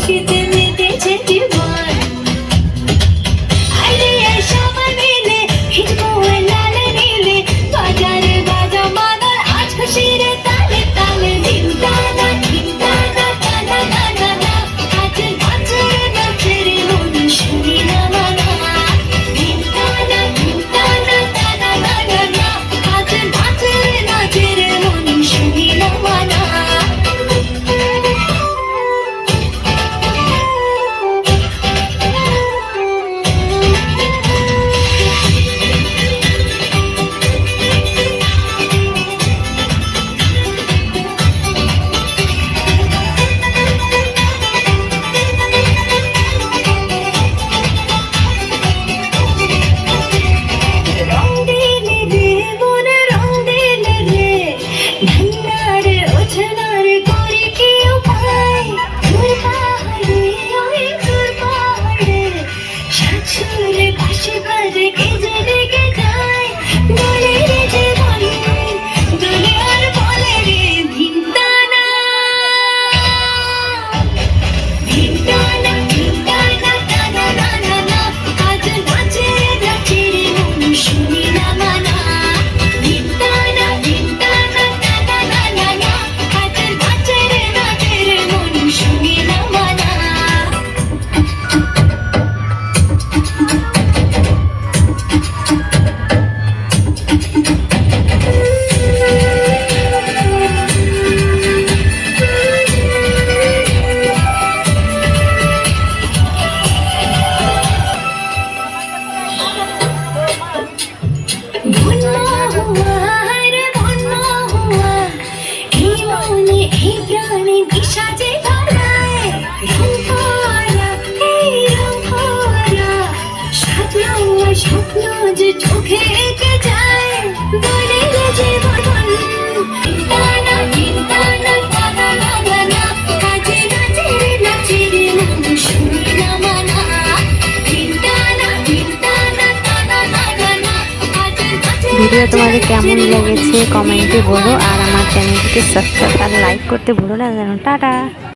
she did. Thank you. Video তোমাদের কেমন লেগেছে, কমেন্টে বলো, আর আমার চ্যানেলটিকে সাবস্ক্রাইব আর লাইক করতে ভুলো না, যেন টাটা।